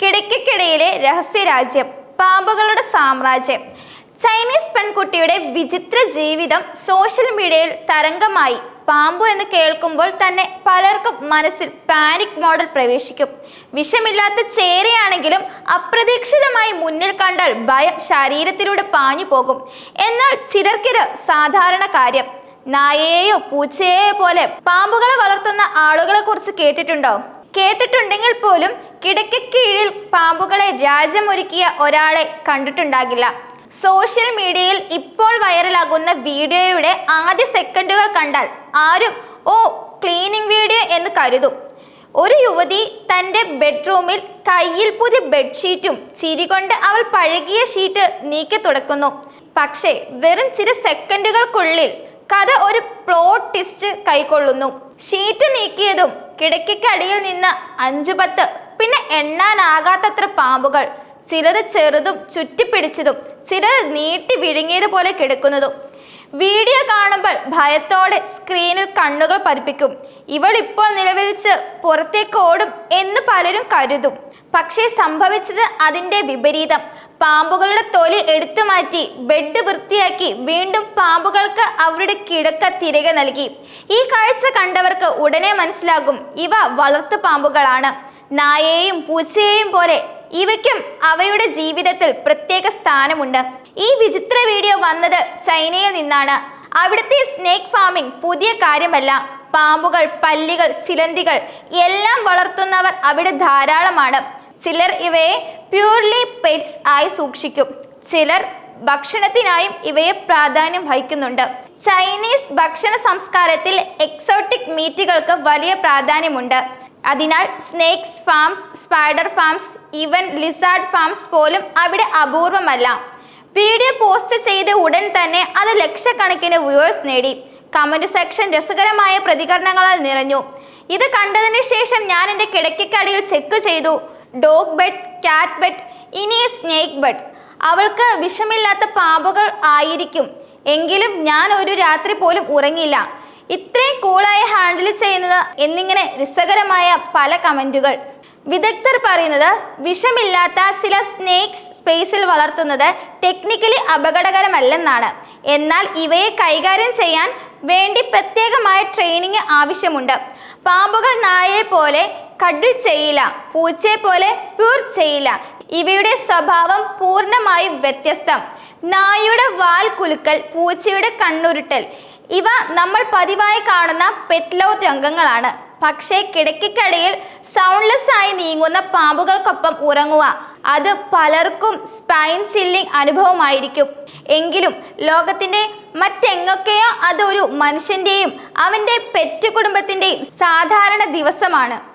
കിടക്കക്കിടയിലെ രഹസ്യരാജ്യം പാമ്പുകളുടെ സാമ്രാജ്യം. ചൈനീസ് പെൺകുട്ടിയുടെ വിചിത്ര ജീവിതം സോഷ്യൽ മീഡിയയിൽ തരംഗമായി. പാമ്പു എന്ന് കേൾക്കുമ്പോൾ തന്നെ പലർക്കും മനസ്സിൽ പാനിക് മോഡൽ പ്രവേശിക്കും. വിഷമില്ലാത്ത ചേരയാണെങ്കിലും അപ്രതീക്ഷിതമായി മുന്നിൽ കണ്ടാൽ ഭയം ശരീരത്തിലൂടെ പാഞ്ഞു പോകും. എന്നാൽ ചിലർക്കിത് സാധാരണ കാര്യം. നായയെയോ പൂച്ചയെയോ പോലെ പാമ്പുകളെ വളർത്തുന്ന ആളുകളെ കുറിച്ച് കേട്ടിട്ടുണ്ടോ? കേട്ടിട്ടുണ്ടെങ്കിൽ പോലും കിടക്ക കീഴിൽ പാമ്പുകളെ രാജമൊരുക്കിയ ഒരാളെ കണ്ടിട്ടുണ്ടാകില്ല. സോഷ്യൽ മീഡിയയിൽ ഇപ്പോൾ വൈറലാകുന്ന വീഡിയോയുടെ ആദ്യ സെക്കൻഡുകൾ കണ്ടാൽ ആരും ഓ ക്ലീനിങ് വീഡിയോ എന്ന് കരുതും. ഒരു യുവതി തന്റെ ബെഡ്റൂമിൽ കയ്യിൽ പുതിയ ബെഡ്ഷീറ്റും ചിരികൊണ്ട് അവൾ പഴകിയ ഷീറ്റ് നീക്കി തുടക്കുന്നു. പക്ഷേ വെറും ചില സെക്കൻഡുകൾക്കുള്ളിൽ കഥ ഒരു പ്ലോട്ട് ടിസ്റ്റ് കൈക്കൊള്ളുന്നു. ഷീറ്റ് നീക്കിയതും കിടക്കയ്ക്കടിയിൽ നിന്ന് അഞ്ചു പത്ത് പിന്നെ എണ്ണാനാകാത്തത്ര പാമ്പുകൾ. ചിലത് ചെറുതും ചുറ്റിപ്പിടിച്ചതും ചിലത് നീട്ടി വിഴുങ്ങിയതുപോലെ കിടക്കുന്നതും. വീഡിയോ കാണുമ്പോൾ ഭയത്തോടെ സ്ക്രീനിൽ കണ്ണുകൾ പതിപ്പിക്കും. ഇവൾ ഇപ്പോൾ നിലവിളിച്ച് പുറത്തേക്ക് ഓടും എന്ന് പലരും കരുതും. പക്ഷേ സംഭവിച്ചത് അതിന്റെ വിപരീതം. പാമ്പുകളുടെ തൊലി എടുത്തു മാറ്റി ബെഡ് വൃത്തിയാക്കി വീണ്ടും പാമ്പുകൾക്ക് അവരുടെ കിടക്ക തിരികെ നൽകി. ഈ കാഴ്ച കണ്ടവർക്ക് ഉടനെ മനസ്സിലാകും ഇവ വളർത്തു പാമ്പുകളാണ്. നായയെയും പൂച്ചയെയും പോലെ ഇവയ്ക്കും അവയുടെ ജീവിതത്തിൽ പ്രത്യേക സ്ഥാനമുണ്ട്. ഈ വിചിത്ര വീഡിയോ വന്നത് ചൈനയിൽ നിന്നാണ്. അവിടുത്തെ സ്നേക്ക് ഫാമിംഗ് പുതിയ കാര്യമല്ല. പാമ്പുകൾ പല്ലികൾ ചിലന്തികൾ എല്ലാം വളർത്തുന്നവർ അവിടെ ധാരാളമാണ്. ചിലർ ഇവയെ പ്യൂർലി പെറ്റ്സ് ആയി സൂക്ഷിക്കും. ചിലർ ഭക്ഷണത്തിനായും ഇവയെ പ്രാധാന്യം വഹിക്കുന്നുണ്ട്. ചൈനീസ് ഭക്ഷണ സംസ്കാരത്തിൽ എക്സോട്ടിക് മീറ്റുകൾക്ക് വലിയ പ്രാധാന്യമുണ്ട്. അതിനാൽ snakes farms spider farms even lizard farms പോലും അവിടെ അപൂർവമല്ല. വീഡിയോ പോസ്റ്റ് ചെയ്ത ഉടൻ തന്നെ അത് ലക്ഷക്കണക്കിന് വ്യൂവേഴ്സ് നേടി. കമന്റ് സെക്ഷൻ രസകരമായ പ്രതികരണങ്ങളാൽ നിറഞ്ഞു. ഇത് കണ്ടതിന് ശേഷം ഞാൻ എന്റെ കിടക്കക്കടിയിൽ ചെക്ക് ചെയ്തു. ഡോഗ് ബെഡ് കാറ്റ് ബെഡ് ഇനി സ്നേക്ക് ബെഡ് അവൾക്ക് വിഷമില്ലാത്ത പാമ്പുകൾ ആയിരിക്കും. എങ്കിലും ഞാൻ ഒരു രാത്രി പോലും ഉറങ്ങില്ല. ഇത്രയും കൂളായി ഹാൻഡിൽ ചെയ്യുന്നത് എന്നിങ്ങനെ രസകരമായ പല കമന്റുകൾ വിദഗ്ധർ പറയുന്നത് വിഷമില്ലാത്ത ചില സ്നേക്സ് സ്പേസിൽ വളർത്തുന്നത് ടെക്നിക്കലി അപകടകരമല്ലെന്നാണ്. എന്നാൽ ഇവയെ കൈകാര്യം ചെയ്യാൻ വേണ്ടി പ്രത്യേകമായ ട്രെയിനിങ് ആവശ്യമുണ്ട്. പാമ്പുകൾ നായയെ പോലെ കഡിൽ ചെയ്യില്ല പൂച്ചയെ പോലെ പ്യൂർ ചെയ്യില്ല. ഇവയുടെ സ്വഭാവം പൂർണമായും വ്യത്യസ്തം. നായയുടെ വാൽ കുലുക്കൽ പൂച്ചയുടെ കണ്ണുരുട്ടൽ. ഇവ നമ്മൾ പതിവായി കാണുന്ന പെറ്റ്ലോ രംഗങ്ങളാണ്. പക്ഷേ കിടക്കിക്കടയിൽ സൗണ്ട്ലെസ് ആയി നീങ്ങുന്ന പാമ്പുകൾക്കൊപ്പം ഉറങ്ങുക അത് പലർക്കും സ്പൈൻ ചില്ലിംഗ് അനുഭവമായിരിക്കും. എങ്കിലും ലോകത്തിന്റെ മറ്റെങ്ങൊക്കെയോ അതൊരു മനുഷ്യന്റെയും അവന്റെ പെറ്റ് കുടുംബത്തിന്റെയും സാധാരണ ദിവസമാണ്.